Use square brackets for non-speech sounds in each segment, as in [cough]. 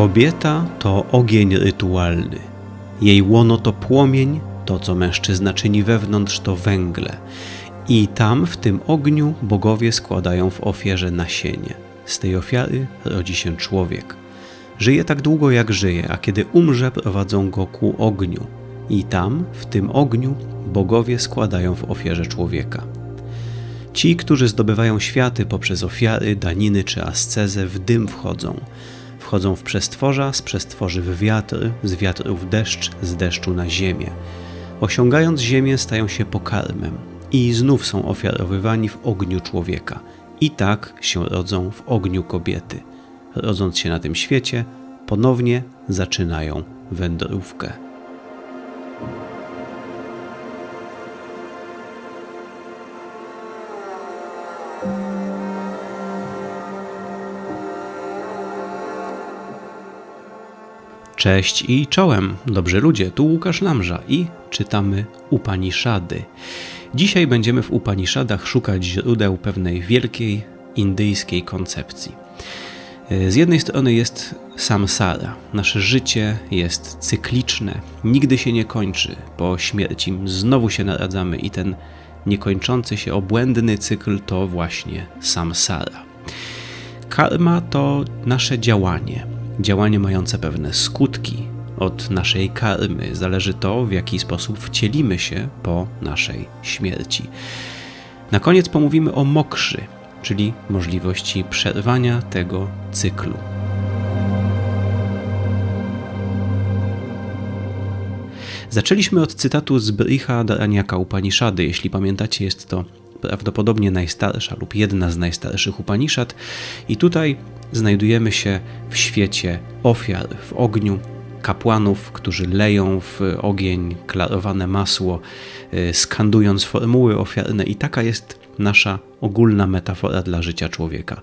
Kobieta to ogień rytualny. Jej łono to płomień, to co mężczyzna czyni wewnątrz to węgle. I tam w tym ogniu bogowie składają w ofierze nasienie. Z tej ofiary rodzi się człowiek. Żyje tak długo jak żyje, a kiedy umrze, prowadzą go ku ogniu. I tam, w tym ogniu, bogowie składają w ofierze człowieka. Ci, którzy zdobywają światy poprzez ofiary, daniny czy ascezę, w dym wchodzą. Wchodzą w przestworza, z przestworzy w wiatr, z wiatru w deszcz, z deszczu na ziemię. Osiągając ziemię, stają się pokarmem i znów są ofiarowywani w ogniu człowieka. I tak się rodzą w ogniu kobiety. Rodząc się na tym świecie, ponownie zaczynają wędrówkę. Cześć i czołem, dobrzy ludzie, tu Łukasz Lamża i czytamy Upaniszady. Dzisiaj będziemy w Upaniszadach szukać źródeł pewnej wielkiej indyjskiej koncepcji. Z jednej strony jest samsara. Nasze życie jest cykliczne, nigdy się nie kończy. Po śmierci znowu się naradzamy i ten niekończący się obłędny cykl to właśnie samsara. Karma to nasze działanie, działanie mające pewne skutki. Od naszej karmy zależy to, w jaki sposób wcielimy się po naszej śmierci. Na koniec pomówimy o mokrzy, czyli możliwości przerwania tego cyklu. Zaczęliśmy od cytatu z Briha Dharanyaka Upanishady. Jeśli pamiętacie, jest to prawdopodobnie najstarsza lub jedna z najstarszych Upanishad. I tutaj znajdujemy się w świecie ofiar w ogniu, kapłanów, którzy leją w ogień klarowane masło, y, skandując formuły ofiarne, i taka jest nasza ogólna metafora dla życia człowieka.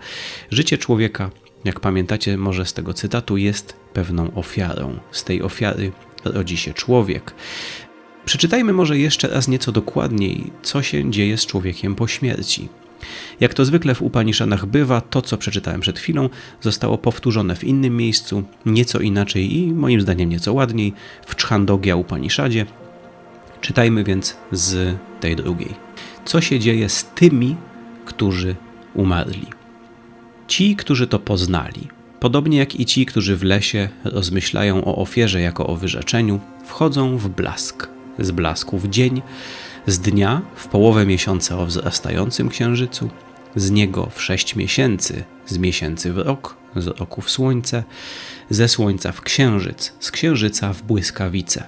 Życie człowieka, jak pamiętacie może z tego cytatu, jest pewną ofiarą. Z tej ofiary rodzi się człowiek. Przeczytajmy może jeszcze raz nieco dokładniej, co się dzieje z człowiekiem po śmierci. Jak to zwykle w Upaniszanach bywa, to co przeczytałem przed chwilą zostało powtórzone w innym miejscu, nieco inaczej i moim zdaniem nieco ładniej, w Czchandogya Upanishadzie. Czytajmy więc z tej drugiej. Co się dzieje z tymi, którzy umarli? Ci, którzy to poznali, podobnie jak i ci, którzy w lesie rozmyślają o ofierze jako o wyrzeczeniu, wchodzą w blask. Z blasku w dzień, z dnia w połowę miesiąca o wzrastającym księżycu, z niego w sześć miesięcy, z miesięcy w rok, z roku w słońce, ze słońca w księżyc, z księżyca w błyskawice.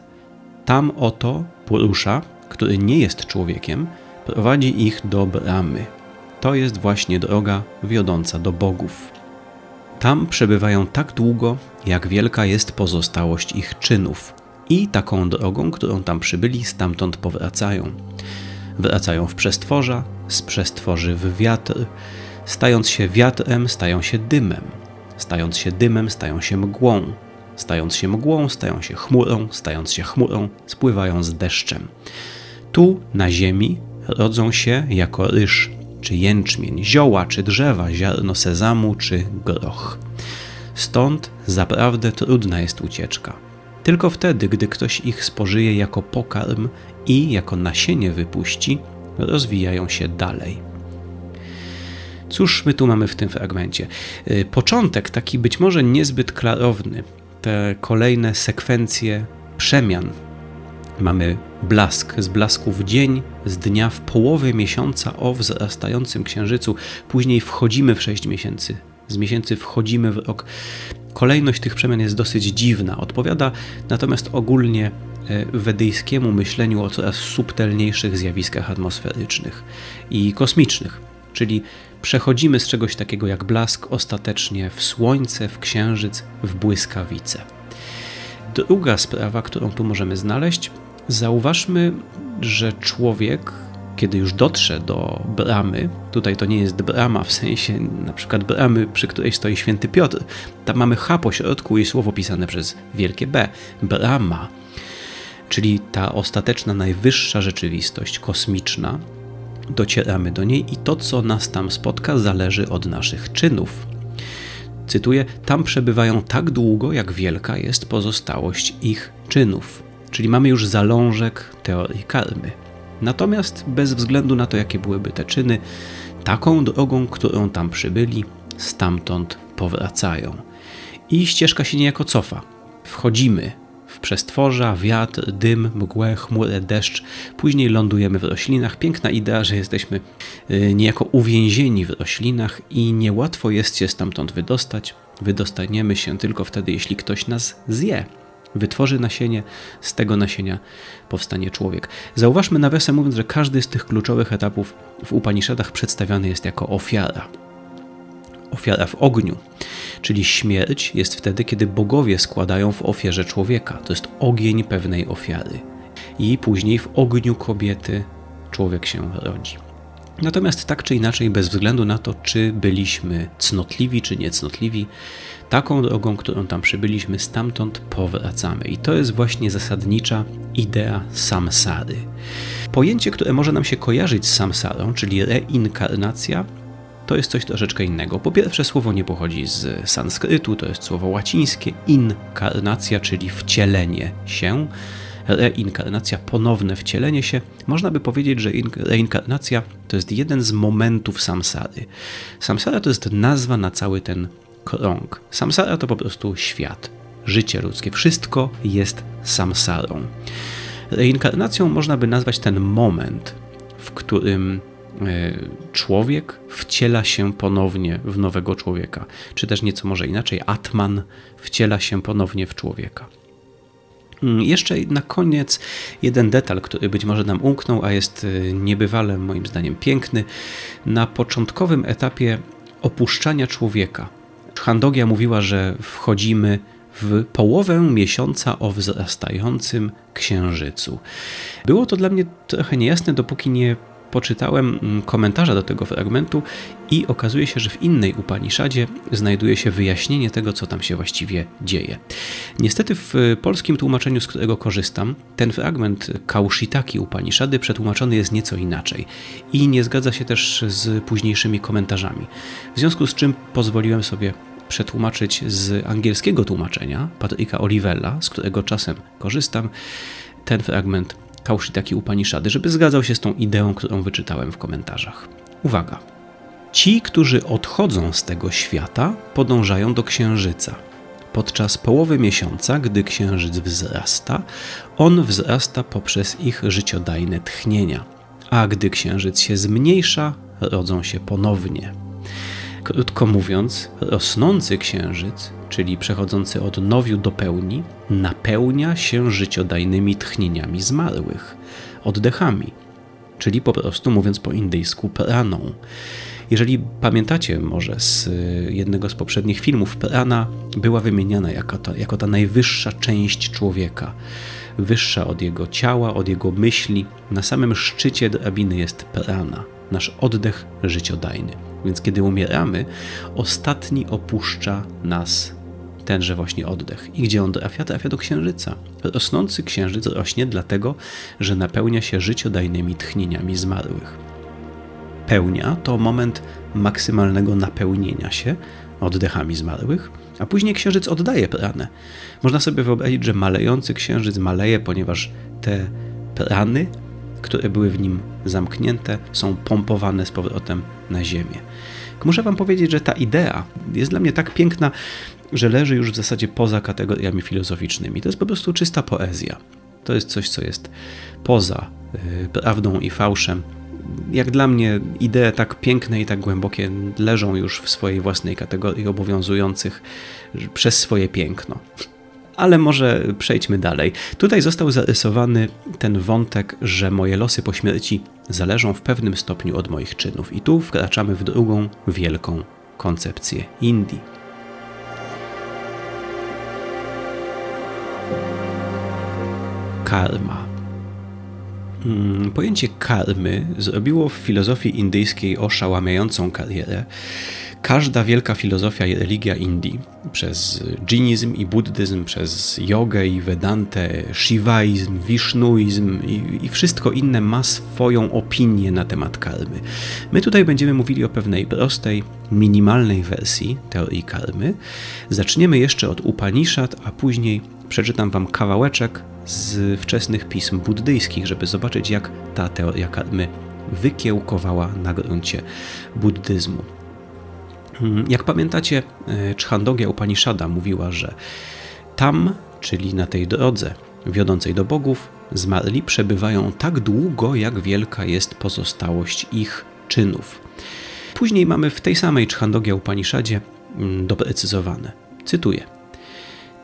Tam oto Purusza, który nie jest człowiekiem, prowadzi ich do bramy. To jest właśnie droga wiodąca do bogów. Tam przebywają tak długo, jak wielka jest pozostałość ich czynów, i taką drogą, którą tam przybyli, stamtąd powracają. Wracają w przestworza, z przestworzy w wiatr. Stając się wiatrem, stają się dymem. Stając się dymem, stają się mgłą. Stając się mgłą, stają się chmurą. Stając się chmurą, spływają z deszczem. Tu, na ziemi, rodzą się jako ryż, czy jęczmień, zioła, czy drzewa, ziarno sezamu, czy groch. Stąd zaprawdę trudna jest ucieczka. Tylko wtedy, gdy ktoś ich spożyje jako pokarm i jako nasienie wypuści, rozwijają się dalej. Cóż my tu mamy w tym fragmencie? Y, początek taki być może niezbyt klarowny, te kolejne sekwencje przemian. Mamy blask, z blasku w dzień, z dnia w połowie miesiąca o wzrastającym księżycu. Później wchodzimy w sześć miesięcy, z miesięcy wchodzimy w rok. Kolejność tych przemian jest dosyć dziwna, odpowiada natomiast ogólnie e, wedyjskiemu myśleniu o coraz subtelniejszych zjawiskach atmosferycznych i kosmicznych, czyli przechodzimy z czegoś takiego jak blask ostatecznie w słońce, w księżyc, w błyskawice. Druga sprawa, którą tu możemy znaleźć, zauważmy, że człowiek kiedy już dotrze do bramy, tutaj to nie jest brama w sensie na przykład bramy, przy której stoi święty Piotr, tam mamy H po środku i słowo pisane przez wielkie B, brama, czyli ta ostateczna, najwyższa rzeczywistość kosmiczna, docieramy do niej i to, co nas tam spotka, zależy od naszych czynów. Cytuję: Tam przebywają tak długo, jak wielka jest pozostałość ich czynów. Czyli mamy już zalążek teorii karmy. Natomiast bez względu na to, jakie byłyby te czyny, taką drogą, którą tam przybyli, stamtąd powracają. I ścieżka się niejako cofa. Wchodzimy w przestworza, wiatr, dym, mgłę, chmurę, deszcz. Później lądujemy w roślinach. Piękna idea, że jesteśmy y, niejako uwięzieni w roślinach i niełatwo jest się stamtąd wydostać. Wydostaniemy się tylko wtedy, jeśli ktoś nas zje. Wytworzy nasienie, z tego nasienia powstanie człowiek. Zauważmy nawiasem mówiąc, że każdy z tych kluczowych etapów w Upanishadach przedstawiany jest jako ofiara. Ofiara w ogniu, czyli śmierć jest wtedy, kiedy bogowie składają w ofierze człowieka. To jest ogień pewnej ofiary. I później w ogniu kobiety człowiek się rodzi. Natomiast tak czy inaczej, bez względu na to, czy byliśmy cnotliwi, czy niecnotliwi, taką drogą, którą tam przybyliśmy, stamtąd powracamy. I to jest właśnie zasadnicza idea samsary. Pojęcie, które może nam się kojarzyć z samsarą, czyli reinkarnacja, to jest coś troszeczkę innego. Po pierwsze, słowo nie pochodzi z sanskrytu, to jest słowo łacińskie inkarnacja, czyli wcielenie się. Reinkarnacja, ponowne wcielenie się. Można by powiedzieć, że reinkarnacja to jest jeden z momentów samsary. Samsara to jest nazwa na cały ten krąg. Samsara to po prostu świat, życie ludzkie. Wszystko jest samsarą. Reinkarnacją można by nazwać ten moment, w którym e, człowiek wciela się ponownie w nowego człowieka, czy też nieco może inaczej, Atman wciela się ponownie w człowieka. Mm, jeszcze na koniec jeden detal, który być może nam umknął, a jest e, niebywale moim zdaniem piękny. Na początkowym etapie opuszczania człowieka, Handogia mówiła, że wchodzimy w połowę miesiąca o wzrastającym księżycu. Było to dla mnie trochę niejasne, dopóki nie poczytałem mm, komentarza do tego fragmentu i okazuje się, że w innej Upaniszadzie znajduje się wyjaśnienie tego, co tam się właściwie dzieje. Niestety w polskim tłumaczeniu, z którego korzystam, ten fragment Kaushitaki Upanishady przetłumaczony jest nieco inaczej i nie zgadza się też z późniejszymi komentarzami. W związku z czym pozwoliłem sobie przetłumaczyć z angielskiego tłumaczenia Patryka Olivella, z którego czasem korzystam, ten fragment Kaushitaki Upanishady, żeby zgadzał się z tą ideą, którą wyczytałem w komentarzach. Uwaga! Ci, którzy odchodzą z tego świata, podążają do księżyca. Podczas połowy miesiąca, gdy księżyc wzrasta, on wzrasta poprzez ich życiodajne tchnienia, a gdy księżyc się zmniejsza, rodzą się ponownie. Krótko mówiąc, rosnący księżyc, czyli przechodzący od nowiu do pełni, napełnia się życiodajnymi tchnieniami zmarłych, oddechami, czyli po prostu mówiąc po indyjsku praną. Jeżeli pamiętacie może z jednego z poprzednich filmów, prana była wymieniana jako ta, jako ta najwyższa część człowieka, wyższa od jego ciała, od jego myśli. Na samym szczycie drabiny jest prana, nasz oddech życiodajny. Więc kiedy umieramy, ostatni opuszcza nas tenże właśnie oddech. I gdzie on trafia? Trafia do księżyca. Rosnący księżyc rośnie dlatego, że napełnia się życiodajnymi tchnieniami zmarłych. Pełnia to moment maksymalnego napełnienia się oddechami zmarłych, a później księżyc oddaje pranę. Można sobie wyobrazić, że malejący księżyc maleje, ponieważ te prany które były w nim zamknięte, są pompowane z powrotem na ziemię. Muszę Wam powiedzieć, że ta idea jest dla mnie tak piękna, że leży już w zasadzie poza kategoriami filozoficznymi. To jest po prostu czysta poezja. To jest coś, co jest poza y, prawdą i fałszem. Jak dla mnie, idee tak piękne i tak głębokie leżą już w swojej własnej kategorii obowiązujących przez swoje piękno ale może przejdźmy dalej. Tutaj został zarysowany ten wątek, że moje losy po śmierci zależą w pewnym stopniu od moich czynów, i tu wkraczamy w drugą wielką koncepcję Indii. Karma. Hmm, pojęcie karmy zrobiło w filozofii indyjskiej oszałamiającą karierę, Każda wielka filozofia i religia Indii, przez dżinizm i buddyzm, przez jogę i vedantę, shivaizm, wisznuizm i, i, wszystko inne ma swoją opinię na temat karmy. My tutaj będziemy mówili o pewnej prostej, minimalnej wersji teorii karmy. Zaczniemy jeszcze od Upanishad, a później przeczytam Wam kawałeczek z wczesnych pism buddyjskich, żeby zobaczyć, jak ta teoria karmy wykiełkowała na gruncie buddyzmu. Hmm, jak pamiętacie, e, Czchandogia Upanishada mówiła, że tam, czyli na tej drodze wiodącej do bogów, zmarli przebywają tak długo, jak wielka jest pozostałość ich czynów. Później mamy w tej samej Czchandogia Upanishadzie mm, doprecyzowane. Cytuję.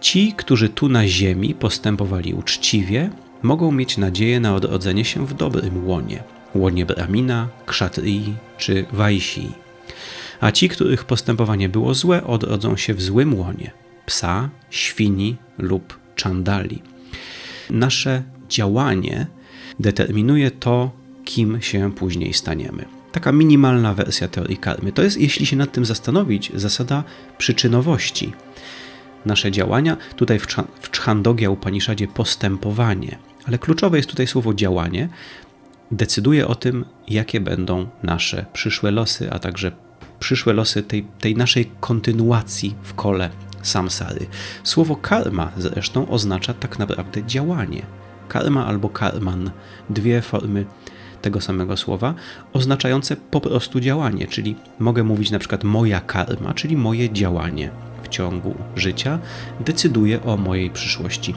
Ci, którzy tu na ziemi postępowali uczciwie, mogą mieć nadzieję na odrodzenie się w dobrym łonie, łonie Brahmina, Kshatrii czy Vaishii. A ci, których postępowanie było złe, odrodzą się w złym łonie psa, świni lub czandali. Nasze działanie determinuje to, kim się później staniemy. Taka minimalna wersja teorii karmy. To jest, jeśli się nad tym zastanowić, zasada przyczynowości nasze działania. Tutaj w, w Czchandogia Upanishadzie postępowanie, ale kluczowe jest tutaj słowo działanie. Decyduje o tym, jakie będą nasze przyszłe losy, a także przyszłe losy tej, tej naszej kontynuacji w kole samsary. Słowo karma zresztą oznacza tak naprawdę działanie. Karma albo karman, dwie formy tego samego słowa, oznaczające po prostu działanie, czyli mogę mówić na przykład moja karma, czyli moje działanie w ciągu życia decyduje o mojej przyszłości.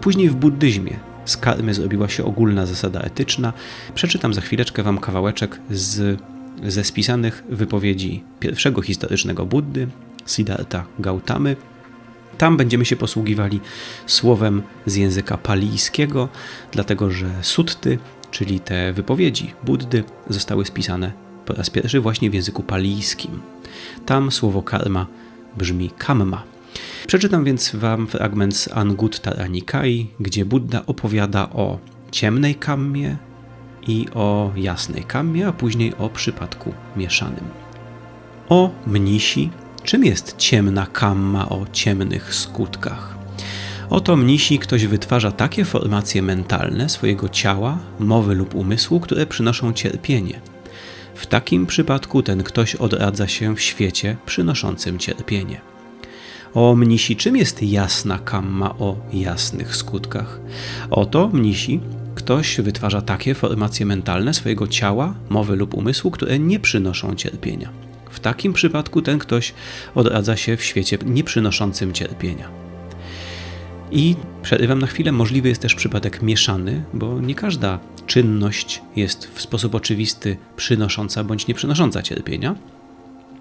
Później w buddyzmie z karmy zrobiła się ogólna zasada etyczna. Przeczytam za chwileczkę Wam kawałeczek z, ze spisanych wypowiedzi pierwszego historycznego Buddy, Siddhartha Gautamy. Tam będziemy się posługiwali słowem z języka palijskiego, dlatego że sutty, czyli te wypowiedzi Buddy, zostały spisane po raz pierwszy właśnie w języku palijskim. Tam słowo karma brzmi kamma. Przeczytam więc wam fragment z Angutta Nikai, gdzie Buddha opowiada o ciemnej kammie i o jasnej kammie, a później o przypadku mieszanym. O mnisi, czym jest ciemna kamma o ciemnych skutkach? Oto mnisi ktoś wytwarza takie formacje mentalne swojego ciała, mowy lub umysłu, które przynoszą cierpienie – w takim przypadku ten ktoś odradza się w świecie przynoszącym cierpienie. O mnisi, czym jest jasna kamma o jasnych skutkach? Oto mnisi, ktoś wytwarza takie formacje mentalne swojego ciała, mowy lub umysłu, które nie przynoszą cierpienia. W takim przypadku ten ktoś odradza się w świecie nieprzynoszącym cierpienia. I przerywam na chwilę, możliwy jest też przypadek mieszany, bo nie każda czynność jest w sposób oczywisty przynosząca bądź nie przynosząca cierpienia.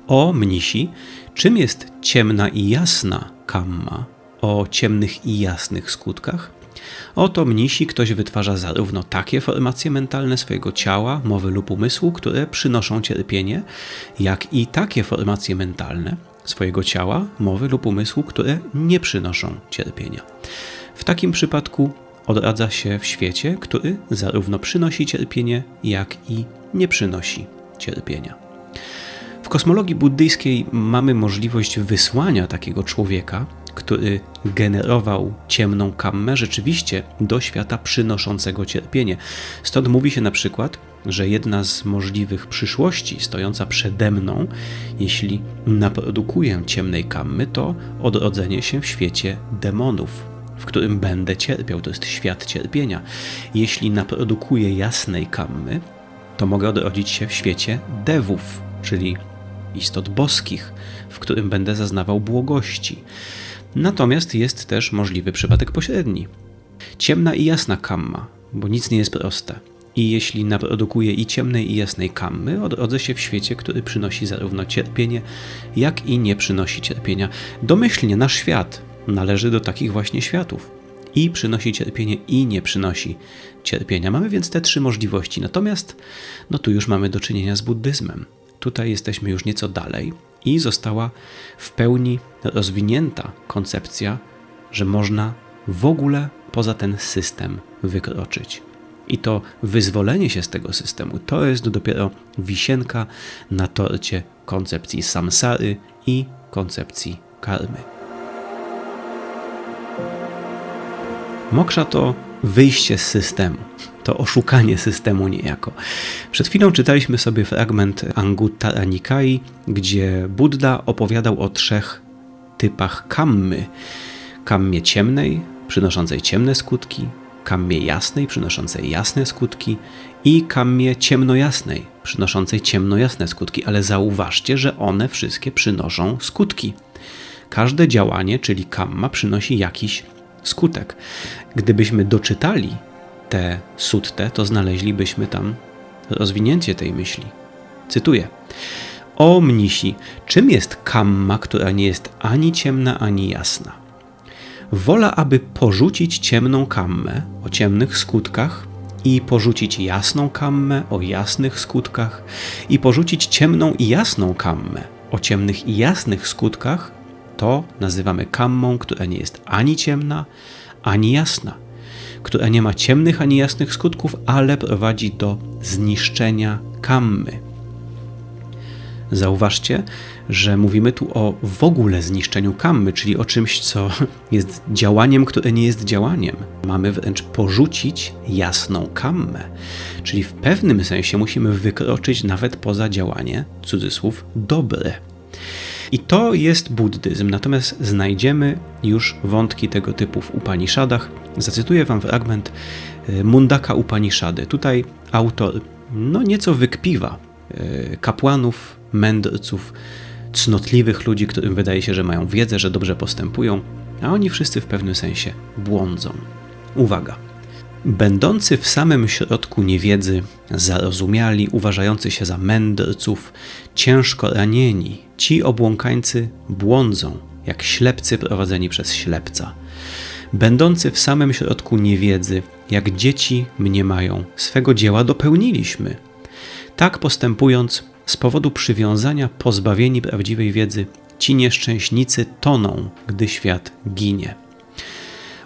O mnisi, czym jest ciemna i jasna kamma o ciemnych i jasnych skutkach? Oto mnisi ktoś wytwarza zarówno takie formacje mentalne swojego ciała, mowy lub umysłu, które przynoszą cierpienie, jak i takie formacje mentalne swojego ciała, mowy lub umysłu, które nie przynoszą cierpienia. W takim przypadku odradza się w świecie, który zarówno przynosi cierpienie, jak i nie przynosi cierpienia. W kosmologii buddyjskiej mamy możliwość wysłania takiego człowieka, który generował ciemną kammę rzeczywiście do świata przynoszącego cierpienie. Stąd mówi się na przykład, że jedna z możliwych przyszłości stojąca przede mną, jeśli naprodukuję ciemnej kammy, to odrodzenie się w świecie demonów, w którym będę cierpiał. To jest świat cierpienia. Jeśli naprodukuję jasnej kammy, to mogę odrodzić się w świecie dewów, czyli istot boskich, w którym będę zaznawał błogości. Natomiast jest też możliwy przypadek pośredni. Ciemna i jasna kamma, bo nic nie jest proste. I jeśli naprodukuję i ciemnej i jasnej kammy, odrodzę się w świecie, który przynosi zarówno cierpienie, jak i nie przynosi cierpienia. Domyślnie nasz świat należy do takich właśnie światów. I przynosi cierpienie, i nie przynosi cierpienia. Mamy więc te trzy możliwości. Natomiast, no tu już mamy do czynienia z buddyzmem. Tutaj jesteśmy już nieco dalej i została w pełni rozwinięta koncepcja, że można w ogóle poza ten system wykroczyć. I to wyzwolenie się z tego systemu to jest dopiero wisienka na torcie koncepcji samsary i koncepcji karmy. Moksza to wyjście z systemu, to oszukanie systemu niejako. Przed chwilą czytaliśmy sobie fragment Anguttara Nikai, gdzie Buddha opowiadał o trzech typach kammy. Kammie ciemnej, przynoszącej ciemne skutki, kammie jasnej, przynoszącej jasne skutki i kammie ciemnojasnej, przynoszącej ciemnojasne skutki, ale zauważcie, że one wszystkie przynoszą skutki. Każde działanie, czyli kamma, przynosi jakiś skutek. Gdybyśmy doczytali tę suttę, to znaleźlibyśmy tam rozwinięcie tej myśli. Cytuję. O mnisi, czym jest kamma, która nie jest ani ciemna, ani jasna? Wola, aby porzucić ciemną kammę o ciemnych skutkach i porzucić jasną kammę o jasnych skutkach i porzucić ciemną i jasną kammę o ciemnych i jasnych skutkach, to nazywamy kammą, która nie jest ani ciemna, ani jasna, która nie ma ciemnych ani jasnych skutków, ale prowadzi do zniszczenia kammy. Zauważcie, że mówimy tu o w ogóle zniszczeniu kammy, czyli o czymś, co [laughs] jest działaniem, które nie jest działaniem. Mamy wręcz porzucić jasną kammę, czyli w pewnym sensie musimy wykroczyć nawet poza działanie, cudzysłów, dobre. I to jest buddyzm, natomiast znajdziemy już wątki tego typu w Upanishadach. Zacytuję wam fragment y, Mundaka Upanishady. Tutaj autor no nieco wykpiwa y, kapłanów, mędrców, cnotliwych ludzi, którym wydaje się, że mają wiedzę, że dobrze postępują, a oni wszyscy w pewnym sensie błądzą. Uwaga! Będący w samym środku niewiedzy, zarozumiali, uważający się za mędrców, ciężko ranieni, ci obłąkańcy błądzą, jak ślepcy prowadzeni przez ślepca. Będący w samym środku niewiedzy, jak dzieci mniemają, swego dzieła dopełniliśmy. Tak postępując, z powodu przywiązania pozbawieni prawdziwej wiedzy, ci nieszczęśnicy toną, gdy świat ginie.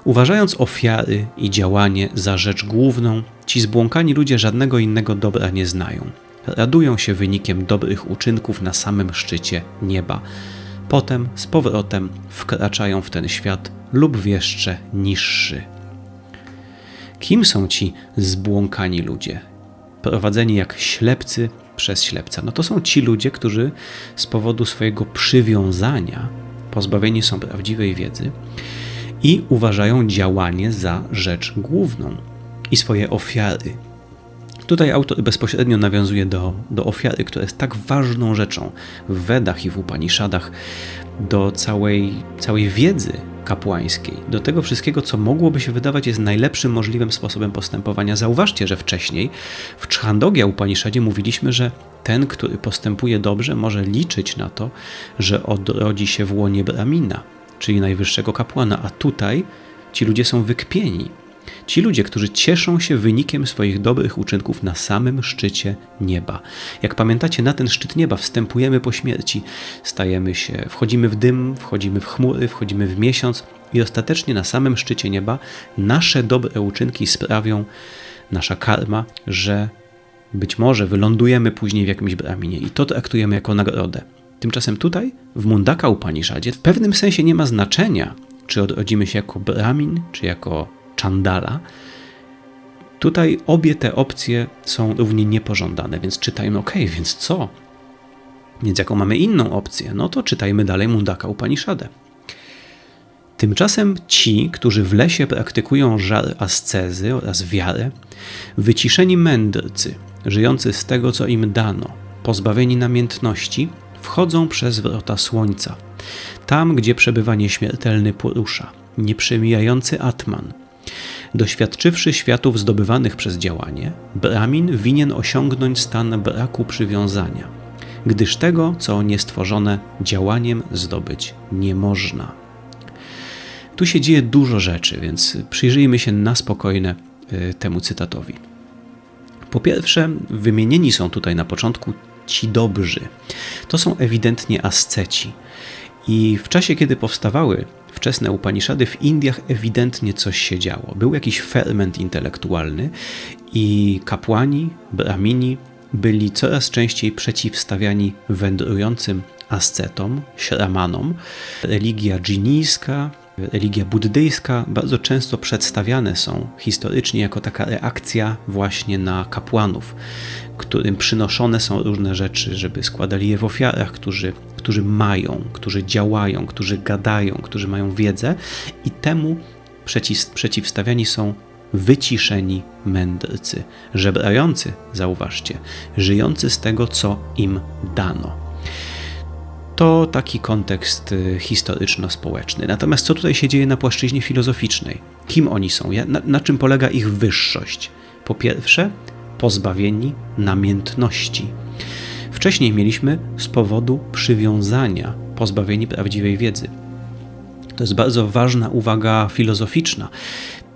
Uważając ofiary i działanie za rzecz główną, ci zbłąkani ludzie żadnego innego dobra nie znają. Radują się wynikiem dobrych uczynków na samym szczycie nieba. Potem z powrotem wkraczają w ten świat lub w jeszcze niższy. Kim są ci zbłąkani ludzie? Prowadzeni jak ślepcy przez ślepca. No to są ci ludzie, którzy z powodu swojego przywiązania pozbawieni są prawdziwej wiedzy i uważają działanie za rzecz główną i swoje ofiary. Tutaj autor bezpośrednio nawiązuje do, do ofiary, która jest tak ważną rzeczą w Wedach i w Upanishadach, do całej, całej wiedzy kapłańskiej, do tego wszystkiego, co mogłoby się wydawać jest najlepszym możliwym sposobem postępowania. Zauważcie, że wcześniej w Czhandogia Upanishadzie mówiliśmy, że ten, który postępuje dobrze, może liczyć na to, że odrodzi się w łonie Brahmina, czyli najwyższego kapłana, a tutaj ci ludzie są wykpieni. Ci ludzie, którzy cieszą się wynikiem swoich dobrych uczynków na samym szczycie nieba. Jak pamiętacie, na ten szczyt nieba wstępujemy po śmierci, stajemy się, wchodzimy w dym, wchodzimy w chmury, wchodzimy w miesiąc i ostatecznie na samym szczycie nieba nasze dobre uczynki sprawią, nasza karma, że być może wylądujemy później w jakimś braminie i to traktujemy jako nagrodę. Tymczasem tutaj, w Mundaka Upanishadzie, w pewnym sensie nie ma znaczenia, czy odrodzimy się jako Brahmin, czy jako Chandala. Tutaj obie te opcje są równie niepożądane, więc czytajmy, ok, więc co? Więc jaką mamy inną opcję? No to czytajmy dalej Mundaka Upanishadę. Tymczasem ci, którzy w lesie praktykują żar ascezy oraz wiarę, wyciszeni mędrcy, żyjący z tego, co im dano, pozbawieni namiętności, wchodzą przez wrota słońca, tam, gdzie przebywa nieśmiertelny Purusza, nieprzemijający Atman. Doświadczywszy światów zdobywanych przez działanie, Brahmin winien osiągnąć stan braku przywiązania, gdyż tego, co niestworzone, działaniem zdobyć nie można. Tu się dzieje dużo rzeczy, więc przyjrzyjmy się na spokojne y, temu cytatowi. Po pierwsze, wymienieni są tutaj na początku ci dobrzy. To są ewidentnie asceci. I w czasie, kiedy powstawały wczesne Upanishady, w Indiach ewidentnie coś się działo. Był jakiś ferment intelektualny i kapłani, brahmini byli coraz częściej przeciwstawiani wędrującym ascetom, śramanom. Religia dżinijska, religia buddyjska bardzo często przedstawiane są historycznie jako taka reakcja właśnie na kapłanów, którym przynoszone są różne rzeczy, żeby składali je w ofiarach, którzy, którzy mają, którzy działają, którzy gadają, którzy mają wiedzę i temu przeciw, przeciwstawiani są wyciszeni mędrcy, żebrający, zauważcie, żyjący z tego, co im dano. To taki kontekst y, historyczno-społeczny. Natomiast co tutaj się dzieje na płaszczyźnie filozoficznej? Kim oni są? Na, na czym polega ich wyższość? Po pierwsze, pozbawieni namiętności. Wcześniej mieliśmy z powodu przywiązania pozbawieni prawdziwej wiedzy. To jest bardzo ważna uwaga filozoficzna.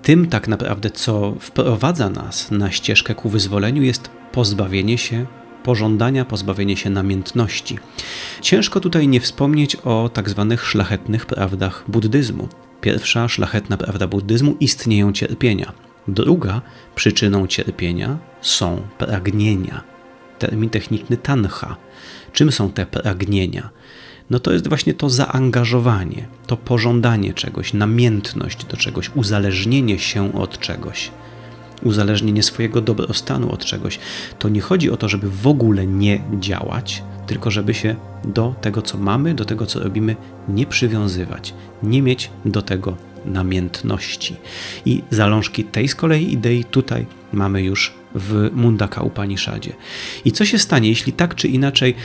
Tym tak naprawdę, co wprowadza nas na ścieżkę ku wyzwoleniu, jest pozbawienie się pożądania, pozbawienie się namiętności. Ciężko tutaj nie wspomnieć o tak zwanych szlachetnych prawdach buddyzmu. Pierwsza szlachetna prawda buddyzmu istnieją cierpienia. Druga przyczyną cierpienia są pragnienia. Termin techniczny tanha. Czym są te pragnienia? No to jest właśnie to zaangażowanie, to pożądanie czegoś, namiętność do czegoś, uzależnienie się od czegoś uzależnienie swojego dobrostanu od czegoś. To nie chodzi o to, żeby w ogóle nie działać, tylko żeby się do tego, co mamy, do tego, co robimy, nie przywiązywać, nie mieć do tego namiętności. I zalążki tej z kolei idei tutaj mamy już w Mundaka Upanishadzie. I co się stanie, jeśli tak czy inaczej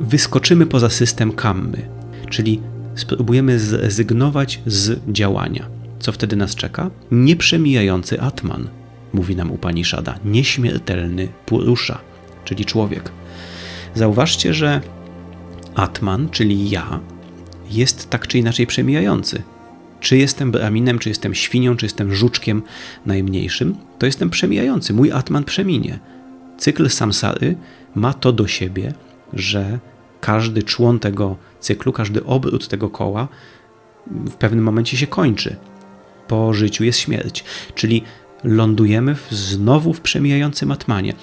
wyskoczymy poza system kammy, czyli spróbujemy zrezygnować z działania? Co wtedy nas czeka? Nieprzemijający Atman, mówi nam Upanishada, nieśmiertelny Purusza, czyli człowiek. Zauważcie, że Atman, czyli ja, jest tak czy inaczej przemijający. Czy jestem brahminem, czy jestem świnią, czy jestem żuczkiem najmniejszym, to jestem przemijający. Mój Atman przeminie. Cykl samsary ma to do siebie, że każdy człon tego cyklu, każdy obrót tego koła w pewnym momencie się kończy. Po życiu jest śmierć. Czyli lądujemy w, znowu w przemijającym Atmanie.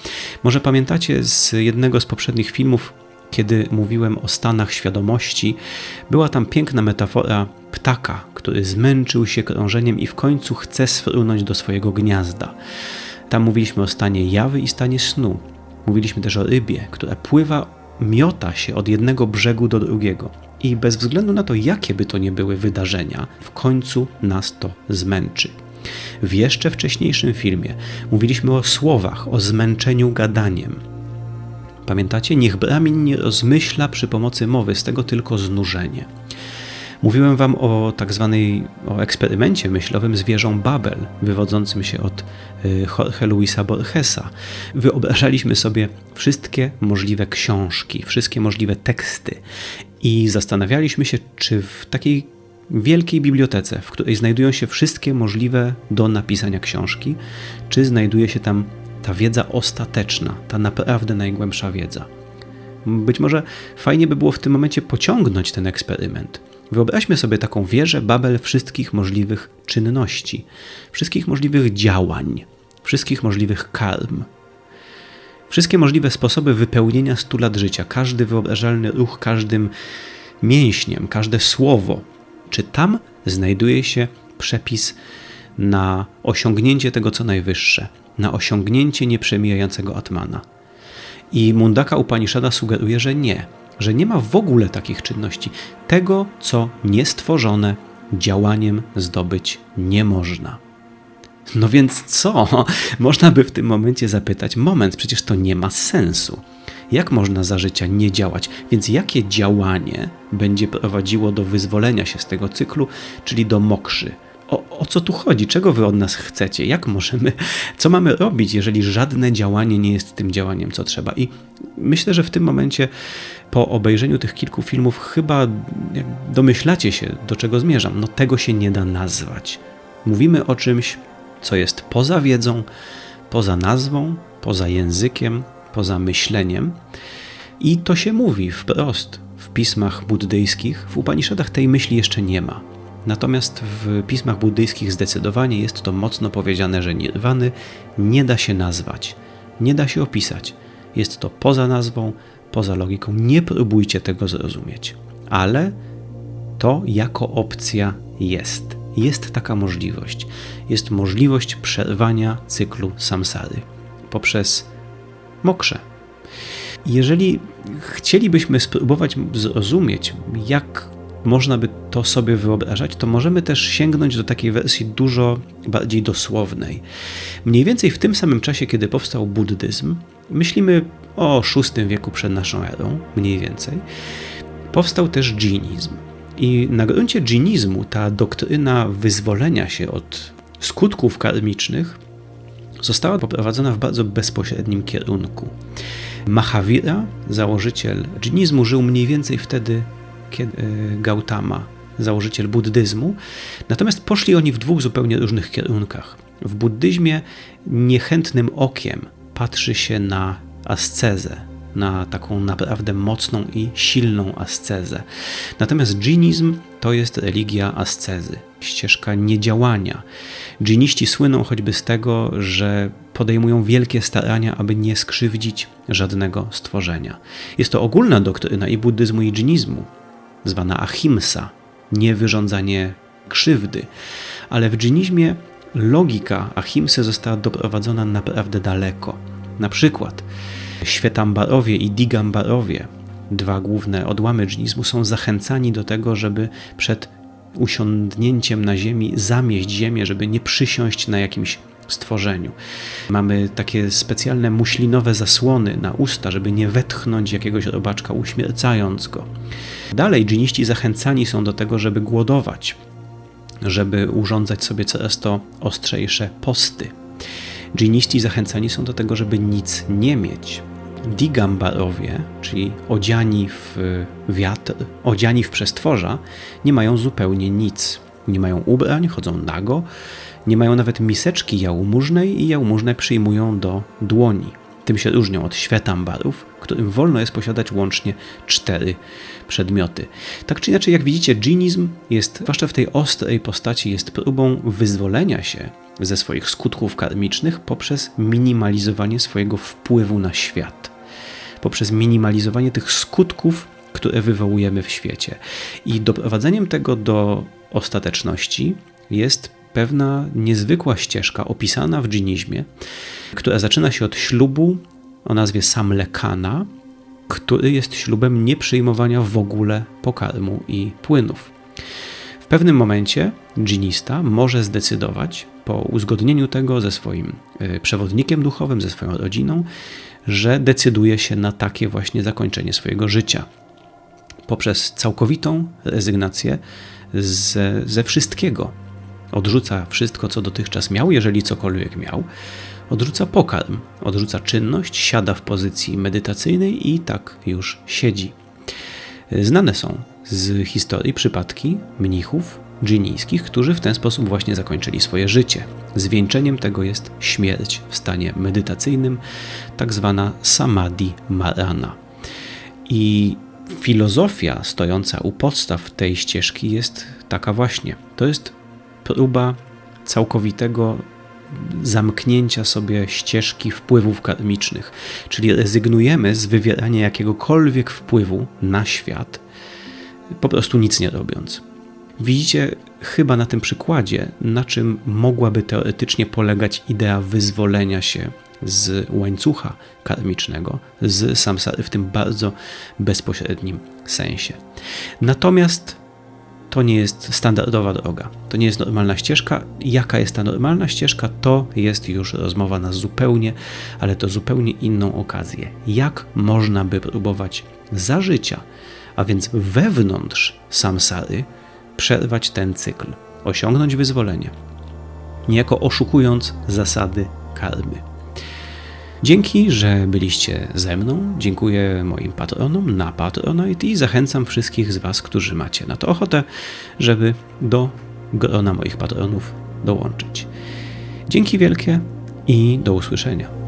Może pamiętacie z jednego z poprzednich filmów, kiedy mówiłem o stanach świadomości, była tam piękna metafora ptaka, który zmęczył się krążeniem i w końcu chce sfrunąć do swojego gniazda. Tam mówiliśmy o stanie jawy i stanie snu. Mówiliśmy też o rybie, która pływa, miota się od jednego brzegu do drugiego. I bez względu na to, jakie by to nie były wydarzenia, w końcu nas to zmęczy. W jeszcze wcześniejszym filmie mówiliśmy o słowach, o zmęczeniu gadaniem. Pamiętacie? Niech Brahmin nie rozmyśla przy pomocy mowy, z tego tylko znużenie. Mówiłem wam o tak zwanej o eksperymencie myślowym z wieżą Babel, wywodzącym się od y, Jorge Luisa Borgesa. Wyobrażaliśmy sobie wszystkie możliwe książki, wszystkie możliwe teksty i zastanawialiśmy się, czy w takiej wielkiej bibliotece, w której znajdują się wszystkie możliwe do napisania książki, czy znajduje się tam ta wiedza ostateczna, ta naprawdę najgłębsza wiedza. Być może fajnie by było w tym momencie pociągnąć ten eksperyment. Wyobraźmy sobie taką wieżę Babel wszystkich możliwych czynności, wszystkich możliwych działań, wszystkich możliwych karm. Wszystkie możliwe sposoby wypełnienia stu lat życia, każdy wyobrażalny ruch, każdym mięśniem, każde słowo, czy tam znajduje się przepis na osiągnięcie tego, co najwyższe, na osiągnięcie nieprzemijającego Atmana. I Mundaka Upanishada sugeruje, że nie, że nie ma w ogóle takich czynności. Tego, co niestworzone, działaniem zdobyć nie można. No więc co? [laughs] Można by w tym momencie zapytać: moment, przecież to nie ma sensu. Jak można za życia nie działać? Więc jakie działanie będzie prowadziło do wyzwolenia się z tego cyklu, czyli do mokrzy? O, o, co tu chodzi? Czego wy od nas chcecie? Jak możemy, co mamy robić, jeżeli żadne działanie nie jest tym działaniem, co trzeba? I myślę, że w tym momencie, po obejrzeniu tych kilku filmów, chyba domyślacie się, do czego zmierzam. No tego się nie da nazwać. Mówimy o czymś, co jest poza wiedzą, poza nazwą, poza językiem, poza myśleniem. I to się mówi wprost w pismach buddyjskich. W Upanishadach tej myśli jeszcze nie ma. Natomiast w pismach buddyjskich zdecydowanie jest to mocno powiedziane, że nirwany nie da się nazwać, nie da się opisać. Jest to poza nazwą, poza logiką. Nie próbujcie tego zrozumieć, ale to jako opcja jest. Jest taka możliwość. Jest możliwość przerwania cyklu samsary poprzez mokrze. Jeżeli chcielibyśmy spróbować zrozumieć, jak można by to sobie wyobrażać, to możemy też sięgnąć do takiej wersji dużo bardziej dosłownej. Mniej więcej w tym samym czasie, kiedy powstał buddyzm, myślimy o VI wieku przed naszą erą, mniej więcej, powstał też dżinizm. I na gruncie dżinizmu ta doktryna wyzwolenia się od skutków karmicznych została poprowadzona w bardzo bezpośrednim kierunku. Mahavira, założyciel dżinizmu, żył mniej więcej wtedy, kiedy e, Gautama, założyciel buddyzmu. Natomiast poszli oni w dwóch zupełnie różnych kierunkach. W buddyzmie niechętnym okiem patrzy się na ascezę, na taką naprawdę mocną i silną ascezę. Natomiast dżinizm to jest religia ascezy, ścieżka niedziałania. Dżiniści słyną choćby z tego, że podejmują wielkie starania, aby nie skrzywdzić żadnego stworzenia. Jest to ogólna doktryna i buddyzmu, i dżinizmu, zwana ahimsa, niewyrządzanie krzywdy. Ale w dżinizmie logika ahimsy została doprowadzona naprawdę daleko. Na przykład Świetambarowie i Digambarowie, dwa główne odłamy dżinizmu, są zachęcani do tego, żeby przed usiądnięciem na ziemi zamieść ziemię, żeby nie przysiąść na jakimś stworzeniu. Mamy takie specjalne muślinowe zasłony na usta, żeby nie wetchnąć jakiegoś robaczka, uśmiercając go. Dalej dżiniści zachęcani są do tego, żeby głodować, żeby urządzać sobie coraz to ostrzejsze posty. Dżiniści zachęcani są do tego, żeby nic nie mieć. Digambarowie, czyli odziani w wiatr, odziani w przestworza, nie mają zupełnie nic. Nie mają ubrań, chodzą nago, nie mają nawet miseczki jałmużnej i jałmużnę przyjmują do dłoni. Tym się różnią od świetambarów, którym wolno jest posiadać łącznie cztery przedmioty. Tak czy inaczej, jak widzicie, dżinizm jest, zwłaszcza w tej ostrej postaci, jest próbą wyzwolenia się ze swoich skutków karmicznych poprzez minimalizowanie swojego wpływu na świat, poprzez minimalizowanie tych skutków, które wywołujemy w świecie. I doprowadzeniem tego do ostateczności jest pewna niezwykła ścieżka opisana w dżinizmie, która zaczyna się od ślubu o nazwie Samlekana, który jest ślubem nieprzyjmowania w ogóle pokarmu i płynów. W pewnym momencie dżinista może zdecydować, po uzgodnieniu tego ze swoim y, przewodnikiem duchowym, ze swoją rodziną, że decyduje się na takie właśnie zakończenie swojego życia. Poprzez całkowitą rezygnację ze, wszystkiego. Odrzuca wszystko, co dotychczas miał, jeżeli cokolwiek miał. Odrzuca pokarm, odrzuca czynność, siada w pozycji medytacyjnej i tak już siedzi. Znane są z historii przypadki mnichów dżinijskich, którzy w ten sposób właśnie zakończyli swoje życie. Zwieńczeniem tego jest śmierć w stanie medytacyjnym, tak zwana samadhi marana. I filozofia stojąca u podstaw tej ścieżki jest taka właśnie. To jest próba całkowitego zamknięcia sobie ścieżki wpływów karmicznych, czyli rezygnujemy z wywierania jakiegokolwiek wpływu na świat, po prostu nic nie robiąc. Widzicie chyba na tym przykładzie, na czym mogłaby teoretycznie polegać idea wyzwolenia się z łańcucha karmicznego, z samsary w tym bardzo bezpośrednim sensie. Natomiast to nie jest standardowa droga, to nie jest normalna ścieżka. Jaka jest ta normalna ścieżka, to jest już rozmowa na zupełnie, ale to zupełnie inną okazję. Jak można by próbować za życia, a więc wewnątrz samsary, przerwać ten cykl, osiągnąć wyzwolenie, niejako oszukując zasady karmy. Dzięki, że byliście ze mną. Dziękuję moim patronom na Patronite i zachęcam wszystkich z Was, którzy macie na to ochotę, żeby do grona moich patronów dołączyć. Dzięki wielkie i do usłyszenia.